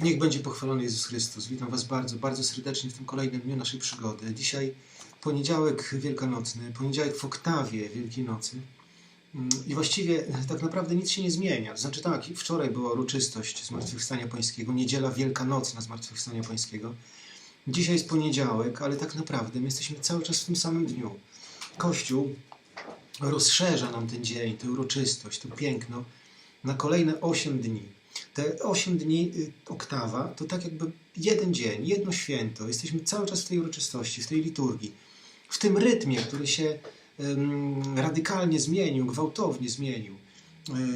Niech będzie pochwalony Jezus Chrystus. Witam Was bardzo, bardzo serdecznie w tym kolejnym dniu naszej przygody. Dzisiaj poniedziałek wielkanocny, poniedziałek w oktawie Wielkiej Nocy. Mm, I właściwie tak naprawdę nic się nie zmienia. Znaczy tak, wczoraj była uroczystość Zmartwychwstania Pańskiego, niedziela wielkanocna Zmartwychwstania Pańskiego. Dzisiaj jest poniedziałek, ale tak naprawdę my jesteśmy cały czas w tym samym dniu. Kościół rozszerza nam ten dzień, tę uroczystość, to piękno na kolejne 8 dni. Te 8 dni y, oktawa to tak jakby jeden dzień, jedno święto. Jesteśmy cały czas w tej uroczystości, w tej liturgii, w tym rytmie, który się ym, radykalnie zmienił, gwałtownie zmienił.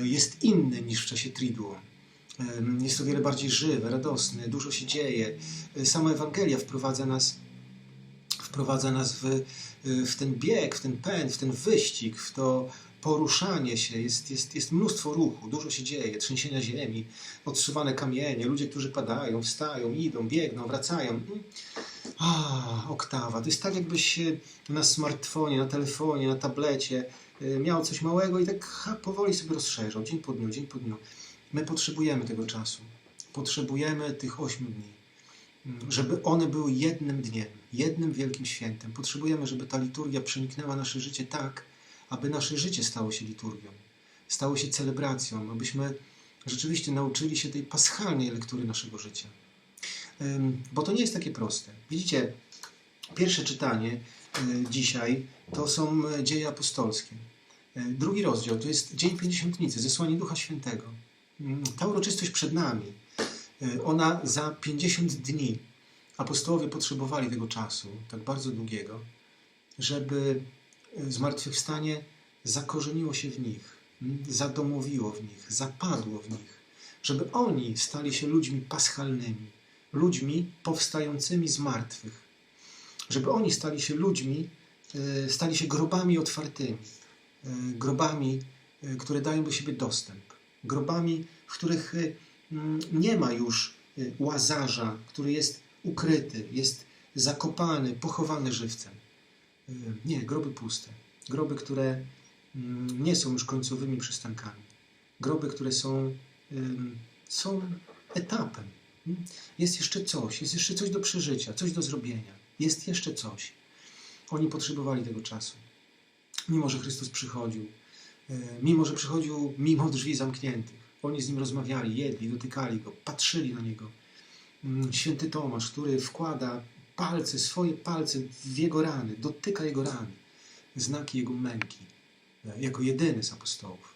Y, jest inny niż w czasie Triduum. Jest o wiele bardziej żywy, radosny, dużo się dzieje. Y, Sama Ewangelia wprowadza nas, wprowadza nas w, w ten bieg, w ten pęd, w ten wyścig, w to poruszanie się. Jest, jest, jest mnóstwo ruchu, dużo się dzieje, trzęsienia ziemi, odsuwane kamienie, ludzie, którzy padają, wstają, idą, biegną, wracają. Mm. A, oktawa. To jest tak, jakbyś na smartfonie, na telefonie, na tablecie e, miał coś małego i tak ha, powoli sobie rozszerzał, dzień po dniu, dzień po dniu. My potrzebujemy tego czasu. Potrzebujemy tych ośmiu dni, mm, żeby one były jednym dniem, jednym wielkim świętem. Potrzebujemy, żeby ta liturgia przeniknęła nasze życie tak, aby nasze życie stało się liturgią, stało się celebracją, abyśmy rzeczywiście nauczyli się tej paschalnej lektury naszego życia. Bo to nie jest takie proste. Widzicie, pierwsze czytanie y, dzisiaj to są y, dzieje apostolskie. Y, Drugi rozdział to jest Dzień Pięćdziesiątnicy, zesłanie Ducha Świętego. Ym, Ta uroczystość przed nami, ona za 50 dni. Apostołowie potrzebowali tego czasu, tak bardzo długiego, żeby zmartwychwstanie zakorzeniło się w nich, m, zadomowiło w nich, zapadło w nich, żeby oni stali się ludźmi paschalnymi, ludźmi powstającymi z martwych, żeby oni stali się ludźmi, y, stali się grobami otwartymi, y, grobami, y, które dają do siebie dostęp, grobami, w których y, mm, nie ma już y, łazarza, który jest ukryty, jest zakopany, pochowany żywcem. Nie, groby puste. Groby, które mm, nie są już końcowymi przystankami. Groby, które są, są etapem. Jest jeszcze coś, jest jeszcze coś do przeżycia, coś do zrobienia. Jest jeszcze coś. Oni potrzebowali tego czasu. Mimo, że Chrystus przychodził, mimo, że przychodził mimo drzwi zamkniętych. Oni z Nim rozmawiali, jedli, dotykali Go, patrzyli na Niego. Mm, Święty Tomasz, który wkłada palce, swoje palce w Jego rany, dotyka Jego rany, znaki Jego męki, e, jako jedyny z apostołów.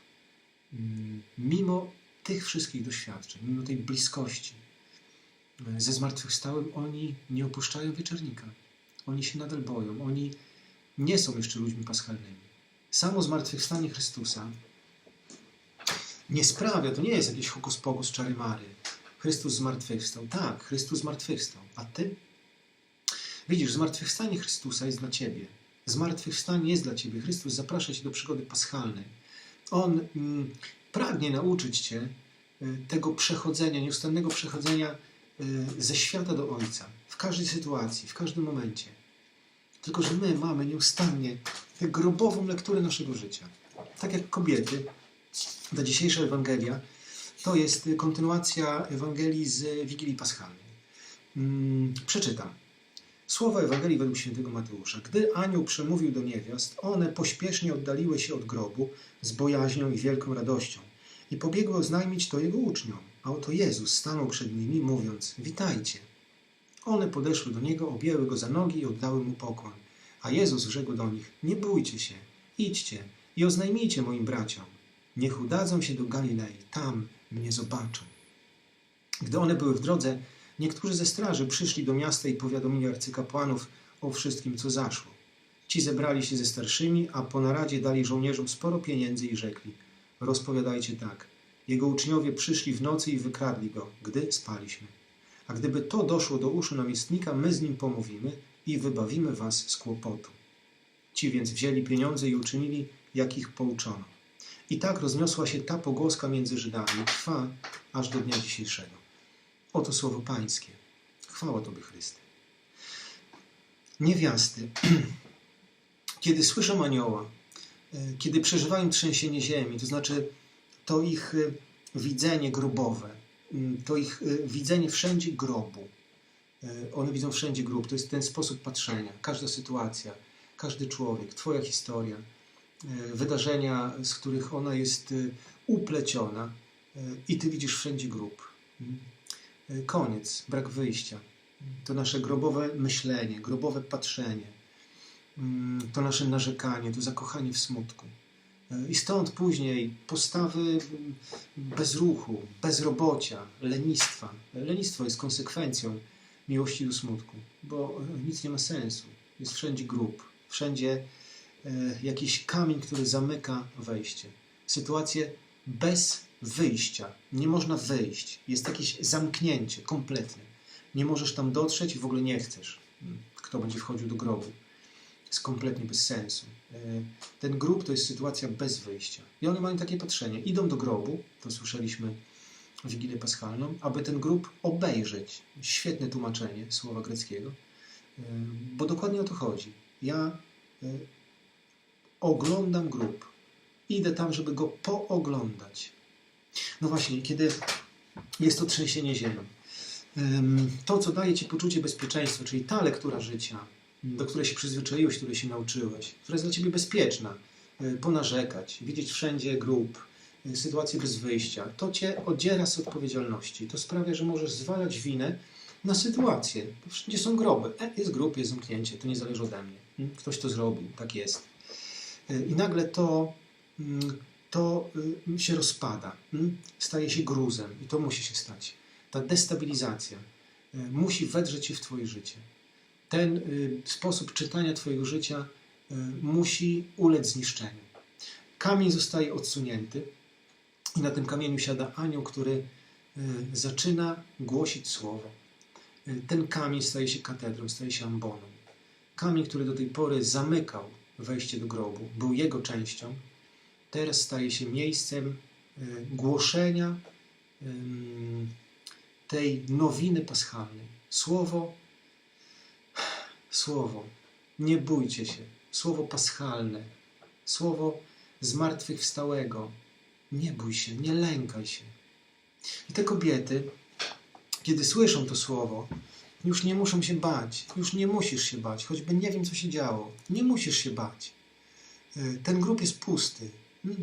Mm, Mimo tych wszystkich doświadczeń, mimo tej bliskości e, ze zmartwychwstałym, oni nie opuszczają wieczornika. Oni się nadal boją. Oni nie są jeszcze ludźmi paschalnymi. Samo zmartwychwstanie Chrystusa nie sprawia, to nie jest jakiś hokus pokus czary mary. Chrystus zmartwychwstał. Tak, Chrystus zmartwychwstał. A ty? Widzisz, zmartwychwstanie Chrystusa jest dla ciebie. Zmartwychwstanie jest dla ciebie. Chrystus zaprasza cię do przygody paschalnej. On mm, pragnie nauczyć cię y, tego przechodzenia, nieustannego przechodzenia y, ze świata do Ojca. W każdej sytuacji, w każdym momencie. Tylko, że my mamy nieustannie tę grobową lekturę naszego życia. Tak jak kobiety, ta dzisiejsza Ewangelia to jest kontynuacja Ewangelii z Wigilii Paschalnej. Mm, Przeczytam. Słowa Ewangelii według świętego Mateusza. Gdy anioł przemówił do niewiast, one pośpiesznie oddaliły się od grobu z bojaźnią i wielką radością i pobiegły oznajmić to jego uczniom. A oto Jezus stanął przed nimi, mówiąc: Witajcie. One podeszły do niego, objęły go za nogi i oddały mu pokłon. A Jezus rzekł do nich: Nie bójcie się, idźcie i oznajmijcie moim braciom. Niech udadzą się do Galilei, tam mnie zobaczą. Gdy one były w drodze, niektórzy ze straży przyszli do miasta i powiadomili arcykapłanów o wszystkim, co zaszło. Ci zebrali się ze starszymi, a po naradzie dali żołnierzom sporo pieniędzy i rzekli: Rozpowiadajcie tak. Jego uczniowie przyszli w nocy i wykradli go, gdy spaliśmy. A gdyby to doszło do uszu namiestnika, my z nim pomówimy i wybawimy was z kłopotu. Ci więc wzięli pieniądze i uczynili, jak ich pouczono. I tak rozniosła się ta pogłoska między Żydami, trwa aż do dnia dzisiejszego. Oto słowo Pańskie. Chwała Tobie, Chryste. Niewiasty, kiedy słyszą anioła, e, kiedy przeżywają trzęsienie ziemi, to znaczy to ich e, widzenie grobowe, to ich y, widzenie wszędzie grobu. One widzą wszędzie grób. To jest ten sposób patrzenia. Każda sytuacja, każdy człowiek, Twoja historia, wydarzenia, z których ona jest upleciona i Ty widzisz wszędzie grób. Y, Koniec, brak wyjścia. To nasze grobowe myślenie, grobowe patrzenie, Mm, to nasze narzekanie, to zakochanie w smutku. Y, I stąd później postawy mm, bezruchu, bezrobocia, lenistwa. Lenistwo jest konsekwencją miłości do smutku, bo y, nic nie ma sensu. Jest wszędzie grób, wszędzie jakiś kamień, który zamyka wejście. Sytuacje bez wyjścia. Nie można wyjść. Jest jakieś zamknięcie kompletne. Nie możesz tam dotrzeć i w ogóle nie chcesz. Mm, Kto będzie wchodził do grobu? Jest kompletnie bez sensu. E, Ten grób to jest sytuacja bez wyjścia. I one mają takie patrzenie. Idą do grobu, to słyszeliśmy Wigilię Paschalną, aby ten grób obejrzeć. Świetne tłumaczenie słowa greckiego, e, bo dokładnie o to chodzi. Ja e, oglądam grób. Idę tam, żeby go pooglądać. No właśnie, kiedy jest to trzęsienie ziemią, em, to, co daje Ci poczucie bezpieczeństwa, czyli ta lektura życia, do której się przyzwyczaiłeś, której się nauczyłeś, która jest dla Ciebie bezpieczna, y, ponarzekać, widzieć wszędzie grób, y, sytuacje bez wyjścia, to Cię odziera z odpowiedzialności. To sprawia, że możesz zwalać winę na sytuację. Wszędzie są groby. E, jest grób, jest zamknięcie, to nie zależy ode mnie. Mm, Ktoś to zrobił, tak jest. Y, I nagle to, mm, to y, się rozpada, mm, staje się gruzem i to musi się stać. Ta destabilizacja y, musi wedrzeć się w Twoje życie ten y, sposób czytania Twojego życia y, musi ulec zniszczeniu. Kamień zostaje odsunięty i na tym kamieniu siada anioł, który y, zaczyna głosić słowo. Y, Ten kamień staje się katedrą, staje się amboną. Kamień, który do tej pory zamykał wejście do grobu, był jego częścią, teraz staje się miejscem y, głoszenia tej nowiny paschalnej. Słowo Słowo, nie bójcie się. Słowo paschalne, słowo zmartwychwstałego. Nie bój się, nie lękaj się. I te kobiety, kiedy słyszą to słowo, już nie muszą się bać. Już nie musisz się bać, choćby nie wiem, co się działo. Nie musisz się bać. Y, Ten grób jest pusty.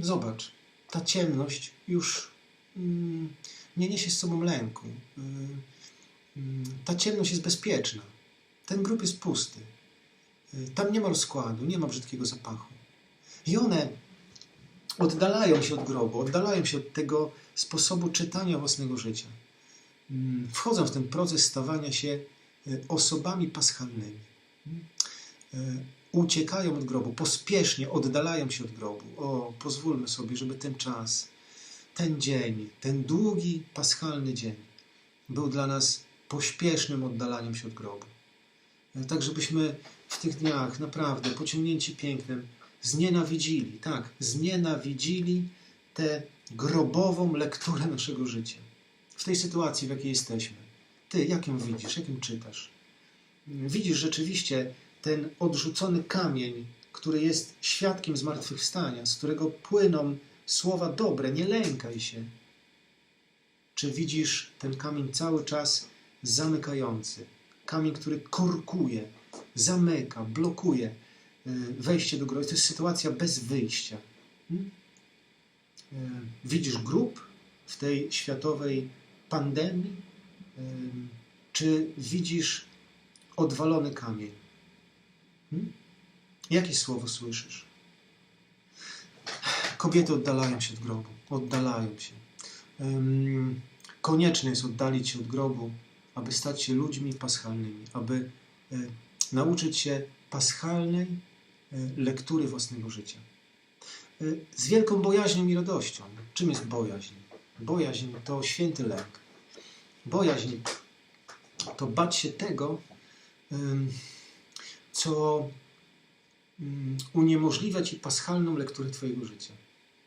Zobacz, ta ciemność już mm, nie niesie z sobą lęku. Y, mm, Ta ciemność jest bezpieczna. Ten grób jest pusty. Y, Tam nie ma rozkładu, nie ma brzydkiego zapachu. I one oddalają się od grobu, oddalają się od tego sposobu czytania własnego życia. Mm, Wchodzą w ten proces stawania się y, osobami paschalnymi. Uciekają od grobu, pospiesznie oddalają się od grobu. O, pozwólmy sobie, żeby ten czas, ten dzień, ten długi paschalny dzień był dla nas pośpiesznym oddalaniem się od grobu tak żebyśmy w tych dniach naprawdę pociągnięci pięknem znienawidzili, tak, znienawidzili tę grobową lekturę naszego życia. W tej sytuacji, w jakiej jesteśmy. Ty, jak ją widzisz, jak ją czytasz? Widzisz rzeczywiście ten odrzucony kamień, który jest świadkiem zmartwychwstania, z którego płyną słowa dobre, nie lękaj się. Czy widzisz ten kamień cały czas zamykający, kamień, który korkuje, zamyka, blokuje y, wejście do grobu. To jest sytuacja bez wyjścia. Hmm? Y, Widzisz grób w tej światowej pandemii? Y, Czy widzisz odwalony kamień? Hmm? Jakie słowo słyszysz? Kobiety oddalają się od grobu, oddalają się. Konieczne jest oddalić się od grobu, aby stać się ludźmi paschalnymi, aby e, nauczyć się paschalnej e, lektury własnego życia. E, z wielką bojaźnią i radością. Czym jest bojaźń? Bojaźń to święty lęk. Bojaźń to bać się tego, ym, co ym, uniemożliwia ci paschalną lekturę Twojego życia.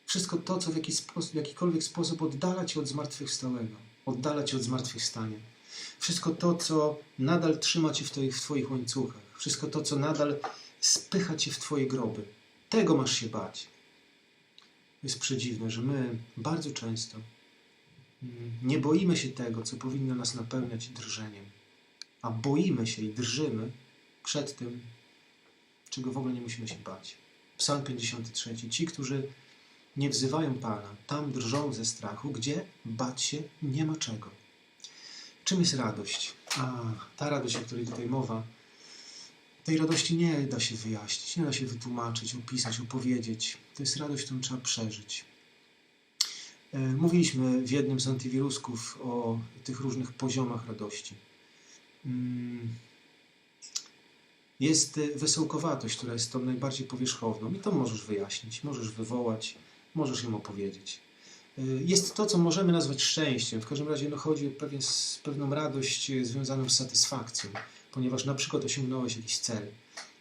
Wszystko to, co w, jakiś sposób, w jakikolwiek sposób oddala cię od zmartwychwstałego, oddala cię od zmartwychwstania. Wszystko to, co nadal trzyma cię w twoich, w twoich łańcuchach. Wszystko to, co nadal spycha cię w twoje groby. Tego masz się bać. Jest przedziwne, że my bardzo często Mm, Nie boimy się tego, co powinno nas napełniać drżeniem, a boimy się i drżymy przed tym, czego w ogóle nie musimy się bać. Psalm 53. Ci, którzy nie wzywają Pana, tam drżą ze strachu, gdzie bać się nie ma czego. Czym jest radość? A, ta radość, o której tutaj mowa, tej radości nie da się wyjaśnić, nie da się wytłumaczyć, opisać, opowiedzieć. To jest radość, którą trzeba przeżyć. E, Mówiliśmy w jednym z antywirusków o tych różnych poziomach radości. Jest e, wesołkowatość, która jest tą najbardziej powierzchowną i to możesz wyjaśnić, możesz wywołać, możesz ją opowiedzieć. E, Jest to, co możemy nazwać szczęściem. W każdym razie no, chodzi o pewien, pewną radość e, związaną z satysfakcją, ponieważ na przykład osiągnąłeś jakiś cel.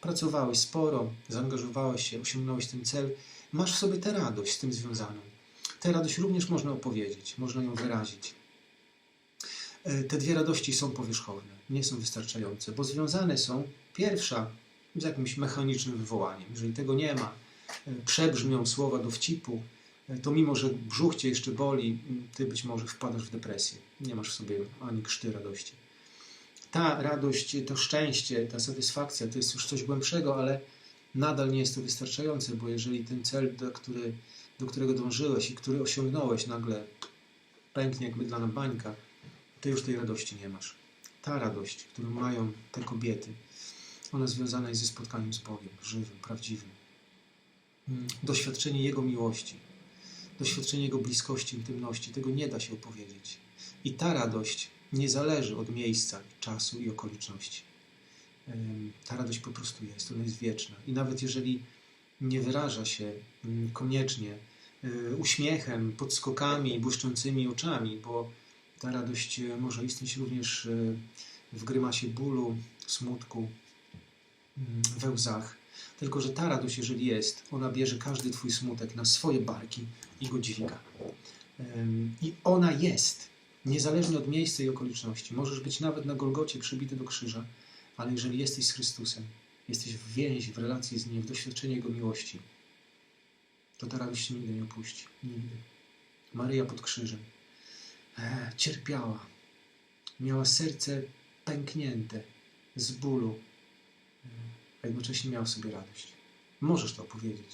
Pracowałeś sporo, zaangażowałeś się, osiągnąłeś ten cel. Masz w sobie tę radość z tym związaną. Tę radość również można opowiedzieć, można ją wyrazić. Te dwie radości są powierzchowne, nie są wystarczające, bo związane są pierwsza z jakimś mechanicznym wywołaniem. Jeżeli tego nie ma, e, przebrzmią słowa dowcipu, e, to mimo, że brzuch cię jeszcze boli, ty być może wpadasz w depresję. Nie masz w sobie ani krzty radości. Ta radość, to szczęście, ta satysfakcja to jest już coś głębszego, ale nadal nie jest to wystarczające, bo jeżeli ten cel, do, który, do którego dążyłeś i który osiągnąłeś, nagle pęknie jak mydlana bańka, to już tej radości nie masz. Ta radość, którą mają te kobiety, ona związana jest ze spotkaniem z Bogiem, żywym, prawdziwym. Mm, Doświadczenie Jego miłości, doświadczenie Jego bliskości, intymności, tego nie da się opowiedzieć. I ta radość nie zależy od miejsca, czasu i okoliczności. Ta radość po prostu jest, ona jest wieczna. I nawet jeżeli nie wyraża się mm, koniecznie y, uśmiechem, podskokami, błyszczącymi oczami, bo ta radość e, może istnieć również e, w grymasie bólu, smutku, we łzach. Tylko, że ta radość, jeżeli jest, ona bierze każdy Twój smutek na swoje barki i go dźwiga. I ona jest, niezależnie od miejsca i okoliczności. Możesz być nawet na Golgocie przybity do krzyża, ale jeżeli jesteś z Chrystusem, jesteś w więzi, w relacji z Nim, w doświadczeniu Jego miłości, to ta radość się nigdy nie opuści. Nigdy. Maryja pod krzyżem e, cierpiała. Miała serce pęknięte z bólu, a jednocześnie miała w sobie radość. Możesz to powiedzieć.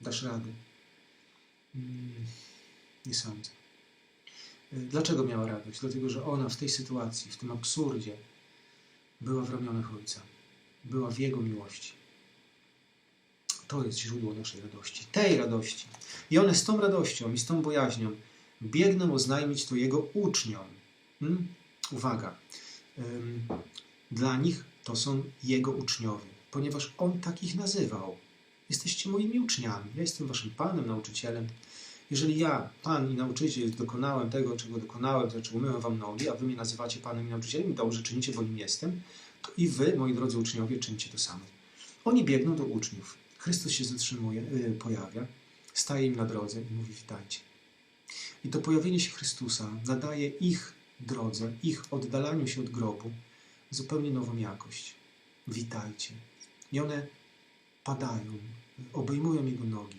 Dasz radę. Mm, Nie sądzę. E, Dlaczego miała radość? Dlatego, że ona w tej sytuacji, w tym absurdzie, była w ramionach Ojca. Była w Jego miłości. To jest źródło naszej radości. Tej radości. I one z tą radością i z tą bojaźnią biegną oznajmić to Jego uczniom. Hmm? Uwaga. Dla nich to są Jego uczniowie, ponieważ On takich nazywał. Jesteście moimi uczniami. Ja jestem waszym Panem, nauczycielem. Jeżeli ja, Pan i nauczyciel, dokonałem tego, czego dokonałem, to znaczy umyłem wam nogi, a wy mnie nazywacie Panem i nauczycielem, dobrze czynicie, bo nim jestem, to i wy, moi drodzy uczniowie, czyńcie to samo. Oni biegną do uczniów. Chrystus się zatrzymuje, yy, pojawia, staje im na drodze i mówi witajcie. I to pojawienie się Chrystusa nadaje ich drodze, ich oddalaniu się od grobu zupełnie nową jakość. Witajcie. I one padają, obejmują Jego nogi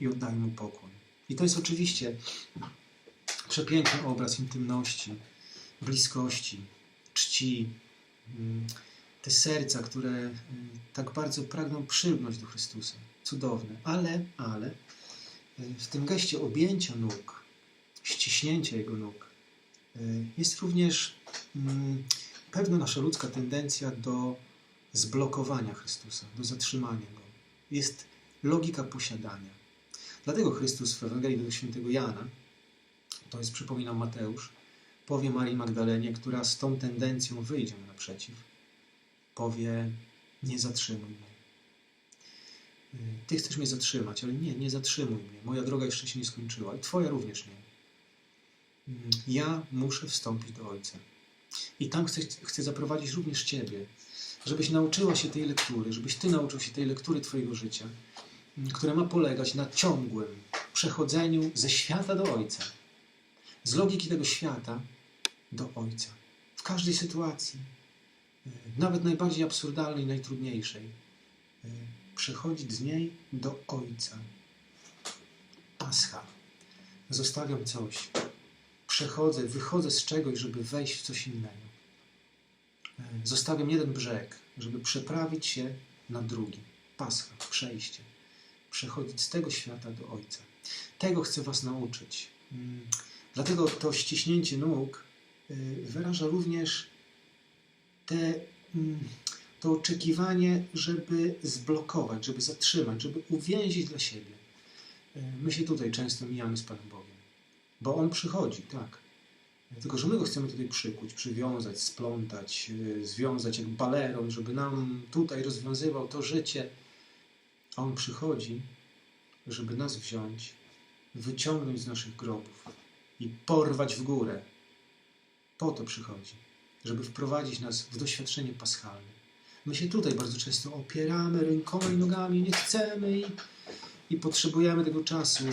i oddają Mu pokłon. I to jest oczywiście przepiękny obraz intymności, bliskości, czci, mm, te serca, które y, tak bardzo pragną przylgnąć do Chrystusa. Cudowne. Ale, ale y, w tym geście objęcia nóg, ściśnięcia Jego nóg, y, jest również mm, pewna nasza ludzka tendencja do zblokowania Chrystusa, do zatrzymania Go. Jest logika posiadania. Dlatego Chrystus w Ewangelii według świętego Jana, to jest przypominam Mateusz, powie Marii Magdalenie, która z tą tendencją wyjdzie mu naprzeciw, powie nie zatrzymuj mnie. Y, Ty chcesz mnie zatrzymać, ale nie, nie zatrzymuj mnie. Moja droga jeszcze się nie skończyła i Twoja również nie. Y, Ja muszę wstąpić do Ojca. I tam chcę, chcę zaprowadzić również Ciebie, żebyś nauczyła się tej lektury, żebyś Ty nauczył się tej lektury Twojego życia, y, które ma polegać na ciągłym przechodzeniu ze świata do Ojca. Z logiki tego świata do Ojca. W każdej sytuacji, y, nawet najbardziej absurdalnej, najtrudniejszej, y, przechodzić z niej do Ojca. Pascha. Zostawiam coś, przechodzę, wychodzę z czegoś, żeby wejść w coś innego. Zostawiam jeden brzeg, żeby przeprawić się na drugi. Pascha, przejście. Przechodzić z tego świata do Ojca. Tego chcę Was nauczyć. Mm, Dlatego to ściśnięcie nóg y, wyraża również te, mm, to oczekiwanie, żeby zblokować, żeby zatrzymać, żeby uwięzić dla siebie. Y, My się tutaj często mijamy z Panem Bogiem, bo On przychodzi, tak. Tylko, że my go chcemy tutaj przykuć, przywiązać, splątać, y, związać jak baleron, żeby nam tutaj rozwiązywał to życie. A On przychodzi, żeby nas wziąć, wyciągnąć z naszych grobów i porwać w górę. Po to przychodzi, żeby wprowadzić nas w doświadczenie paschalne. My się tutaj bardzo często opieramy rękoma i nogami, nie chcemy i, i potrzebujemy tego czasu.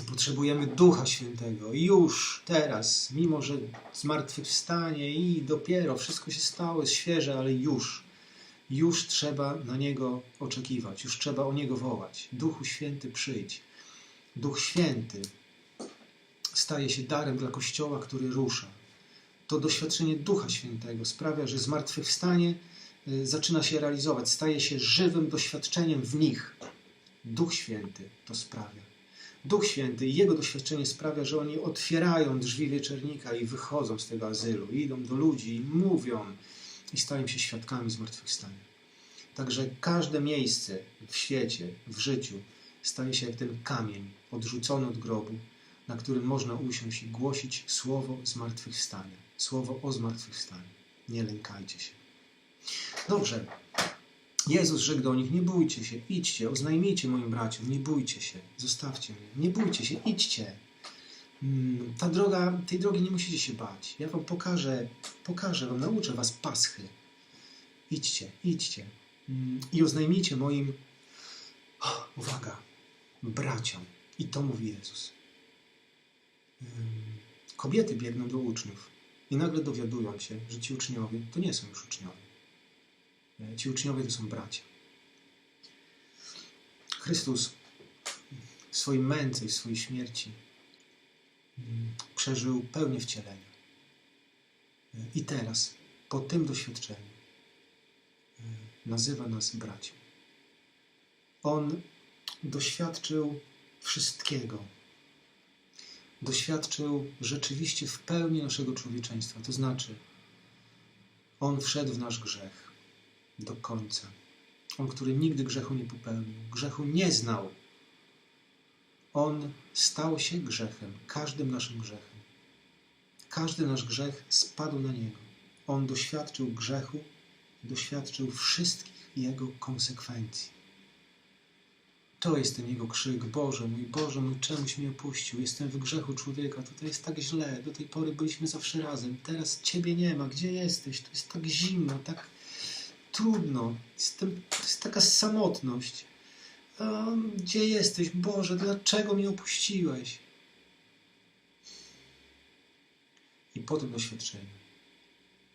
Potrzebujemy Ducha Świętego już teraz, mimo że zmartwychwstanie i dopiero wszystko się stało, jest świeże, ale już, już trzeba na Niego oczekiwać, już trzeba o Niego wołać. Duchu Święty przyjdź. Duch Święty staje się darem dla Kościoła, który rusza. To doświadczenie Ducha Świętego sprawia, że zmartwychwstanie y, zaczyna się realizować, staje się żywym doświadczeniem w nich. Duch Święty to sprawia. Duch Święty i Jego doświadczenie sprawia, że oni otwierają drzwi wieczernika i wychodzą z tego azylu, idą do ludzi i mówią i stają się świadkami zmartwychwstania. Także każde miejsce w świecie, w życiu staje się jak ten kamień odrzucony od grobu, na którym można usiąść i głosić słowo zmartwychwstania, słowo o zmartwychwstaniu. Nie lękajcie się. Dobrze. Jezus rzekł do nich: Nie bójcie się, idźcie, oznajmijcie moim braciom, nie bójcie się, zostawcie mnie, nie bójcie się, idźcie. Mm, Ta droga, tej drogi nie musicie się bać. Ja wam pokażę, pokażę wam, nauczę was paschy. Idźcie, idźcie Mm, i oznajmijcie moim, o, uwaga, braciom. I to mówi Jezus. Ym, Kobiety biegną do uczniów i nagle dowiadują się, że ci uczniowie to nie są już uczniowie. E, Ci uczniowie to są bracia. Chrystus w swojej męce i w swojej śmierci mm, przeżył pełnię wcielenia. E, I teraz, po tym doświadczeniu, e, nazywa nas braćmi. On doświadczył wszystkiego. Doświadczył rzeczywiście w pełni naszego człowieczeństwa. To znaczy, On wszedł w nasz grzech do końca. On, który nigdy grzechu nie popełnił, grzechu nie znał. On stał się grzechem, każdym naszym grzechem. Każdy nasz grzech spadł na Niego. On doświadczył grzechu, doświadczył wszystkich Jego konsekwencji. To jest ten Jego krzyk. Boże mój, Boże mój, czemuś mnie opuścił? Jestem w grzechu człowieka. Tutaj jest tak źle. Do tej pory byliśmy zawsze razem. Teraz Ciebie nie ma. Gdzie jesteś? Tu jest tak zimno, tak trudno. Jestem, to jest taka samotność. A, gdzie jesteś? Boże, dlaczego mnie opuściłeś? I po tym doświadczeniu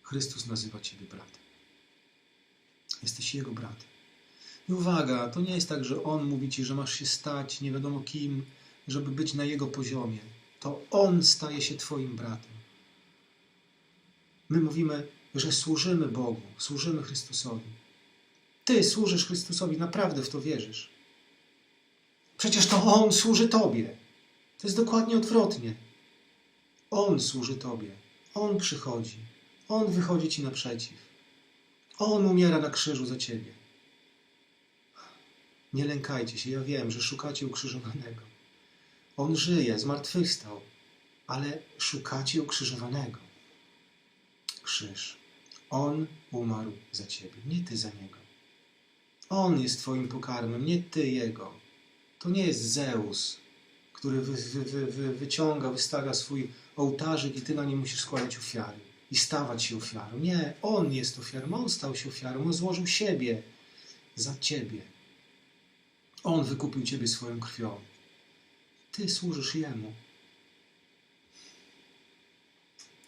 Chrystus nazywa Ciebie bratem. Jesteś Jego bratem. I uwaga, to nie jest tak, że On mówi Ci, że masz się stać nie wiadomo kim, żeby być na Jego poziomie. To On staje się Twoim bratem. My mówimy, że służymy Bogu, służymy Chrystusowi. Ty służysz Chrystusowi, naprawdę w to wierzysz. Przecież to On służy Tobie. To jest dokładnie odwrotnie. On służy Tobie. On przychodzi. On wychodzi Ci naprzeciw. On umiera na krzyżu za Ciebie. Nie lękajcie się, ja wiem, że szukacie ukrzyżowanego. On żyje, zmartwychwstał, ale szukacie ukrzyżowanego. Krzyż. On umarł za Ciebie, nie Ty za Niego. On jest Twoim pokarmem, nie Ty Jego. To nie jest Zeus, który wy, wy, wy, wy, wyciąga, wystawia swój ołtarzyk i Ty na nim musisz składać ofiary i stawać się ofiarą. Nie, On jest ofiarą, On stał się ofiarą, On złożył siebie za Ciebie. On wykupił Ciebie swoją krwią. Ty służysz Jemu.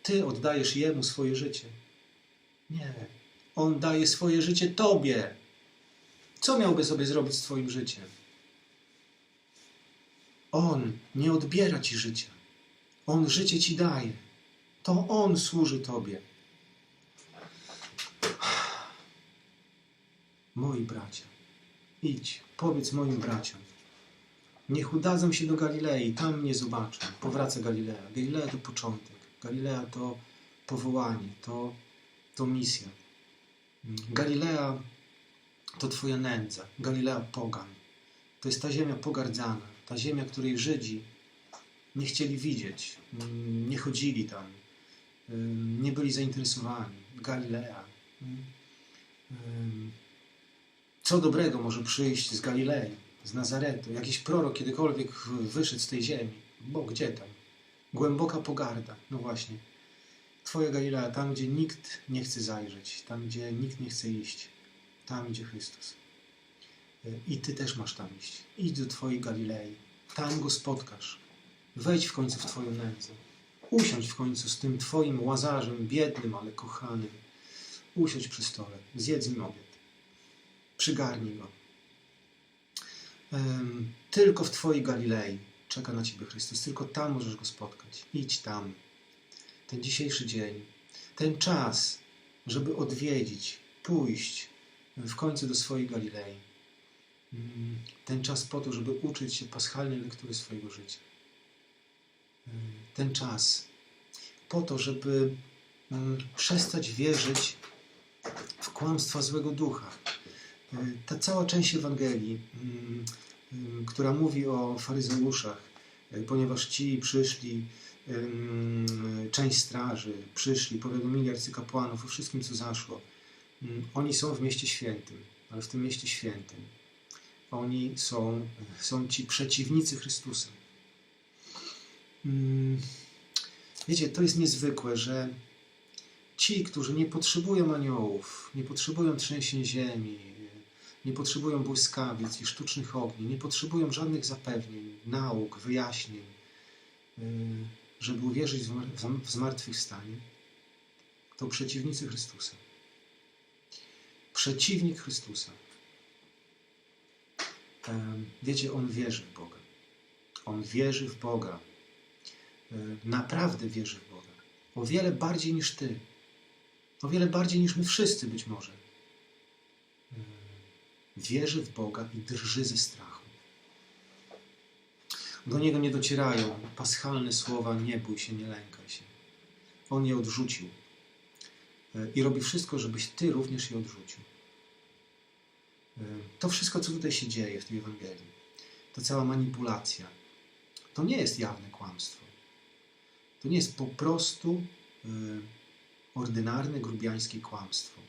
Ty oddajesz Jemu swoje życie. Nie. On daje swoje życie Tobie. Co miałby sobie zrobić z Twoim życiem? On nie odbiera Ci życia. On życie ci daje. To On służy Tobie. Moi bracia, idź, powiedz moim braciom. Niech udadzą się do Galilei, tam mnie zobaczą. Powraca Galilea. Galilea to początek. Galilea to powołanie, to, to misja. Galilea to Twoja nędza. Galilea pogan. To jest ta ziemia pogardzana. Ta ziemia, której Żydzi nie chcieli widzieć. Nie chodzili tam. Nie byli zainteresowani. Galilea. Co dobrego może przyjść z Galilei, z Nazaretu? Jakiś prorok kiedykolwiek wyszedł z tej ziemi? Bo gdzie tam? Głęboka pogarda. No właśnie. Twoja Galilea, tam gdzie nikt nie chce zajrzeć, tam gdzie nikt nie chce iść, tam idzie Chrystus. Y, I Ty też masz tam iść. Idź do Twojej Galilei. Tam Go spotkasz. Wejdź w końcu w Twoją nędzę. Usiądź w końcu z tym Twoim łazarzem, biednym, ale kochanym. Usiądź przy stole. Zjedz nim obiad. Przygarnij go. Tylko w Twojej Galilei czeka na Ciebie Chrystus. Tylko tam możesz Go spotkać. Idź tam. Ten dzisiejszy dzień, ten czas, żeby odwiedzić, pójść w końcu do swojej Galilei. Mm, Ten czas po to, żeby uczyć się paschalnej lektury swojego życia. Mm, Ten czas po to, żeby mm, przestać wierzyć w kłamstwa złego ducha. Ta cała część Ewangelii, która mówi o faryzeuszach, ponieważ ci przyszli, część straży, przyszli, powiadomili arcykapłanów o wszystkim, co zaszło. Oni są w mieście świętym, ale w tym mieście świętym oni są, są ci przeciwnicy Chrystusa. Wiecie, to jest niezwykłe, że ci, którzy nie potrzebują aniołów, nie potrzebują trzęsień ziemi, nie potrzebują błyskawic i sztucznych ogni, nie potrzebują żadnych zapewnień, nauk, wyjaśnień, żeby uwierzyć w zmartwychwstanie, to przeciwnicy Chrystusa. Przeciwnik Chrystusa. Wiecie, on wierzy w Boga. On wierzy w Boga. E, Naprawdę wierzy w Boga. O wiele bardziej niż ty. O wiele bardziej niż my wszyscy być może. E, Wierzy w Boga i drży ze strachu. Do niego nie docierają paschalne słowa nie bój się, nie lękaj się. On je odrzucił. E, I robi wszystko, żebyś ty również je odrzucił. E, To wszystko, co tutaj się dzieje w tej Ewangelii, ta cała manipulacja, to nie jest jawne kłamstwo. To nie jest po prostu y, ordynarne, grubiańskie kłamstwo.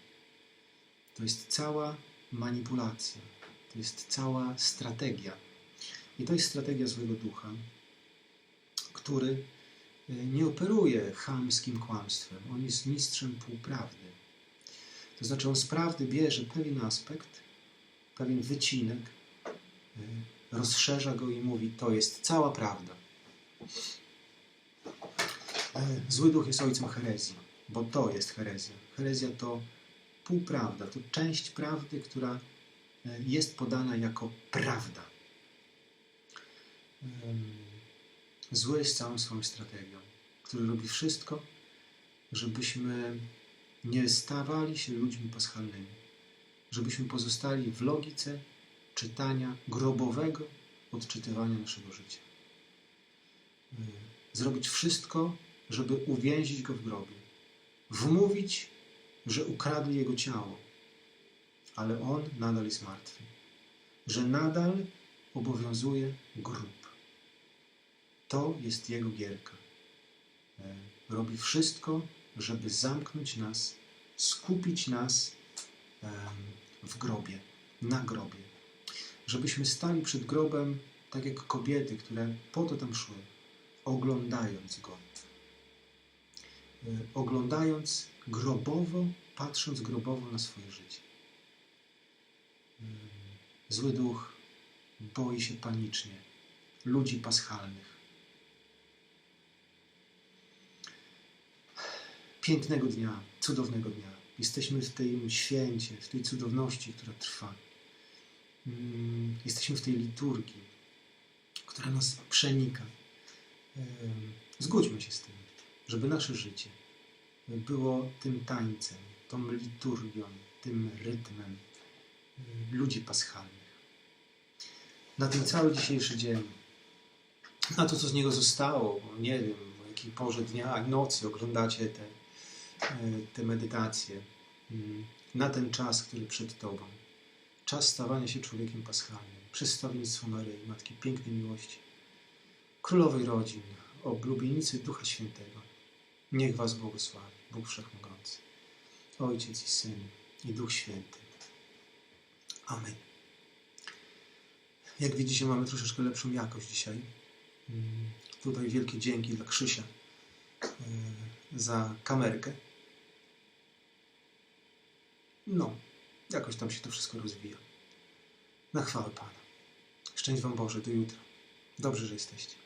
To jest cała manipulacja. To jest cała strategia. I to jest strategia złego ducha, który y, nie operuje chamskim kłamstwem. On jest mistrzem półprawdy. To znaczy, on z prawdy bierze pewien aspekt, pewien wycinek, y, rozszerza go i mówi: To jest cała prawda. E, Zły duch jest ojcem herezji, bo to jest herezja. Herezja to półprawda, to część prawdy, która e, jest podana jako prawda. Em, Zły jest całą swoją strategią, który robi wszystko, żebyśmy nie stawali się ludźmi paschalnymi, żebyśmy pozostali w logice czytania grobowego odczytywania naszego życia. Y, Zrobić wszystko, żeby uwięzić go w grobie. Wmówić, że ukradli jego ciało, ale on nadal jest martwy. Że nadal obowiązuje grób. To jest jego gierka. E, Robi wszystko, żeby zamknąć nas, skupić nas w grobie, na grobie. Żebyśmy stali przed grobem tak jak kobiety, które po to tam szły, oglądając go. E, Oglądając grobowo, patrząc grobowo na swoje życie. Em, Zły duch boi się panicznie ludzi paschalnych. Pięknego dnia, cudownego dnia. Jesteśmy w tym święcie, w tej cudowności, która trwa. Mm, Jesteśmy w tej liturgii, która nas przenika. Zgódźmy się z tym, żeby nasze życie było tym tańcem, tą liturgią, tym rytmem ludzi paschalnych. Na ten cały dzisiejszy dzień, na to, co z niego zostało, nie wiem, o jakiej porze dnia, nocy oglądacie te, te medytacje, y, na ten czas, który przed Tobą. Czas stawania się człowiekiem paschalnym, przedstawieństwo Maryi, Matki Pięknej Miłości, Królowej Rodzin, oblubienicy Ducha Świętego. Niech Was błogosławi Bóg Wszechmogący, Ojciec i Syn i Duch Święty. Amen. Jak widzicie, mamy troszeczkę lepszą jakość dzisiaj. Mm, Tutaj wielkie dzięki dla Krzysia e, za kamerkę. No, jakoś tam się to wszystko rozwija. Na chwałę Pana. Szczęść Wam Boże, do jutra. Dobrze, że jesteście.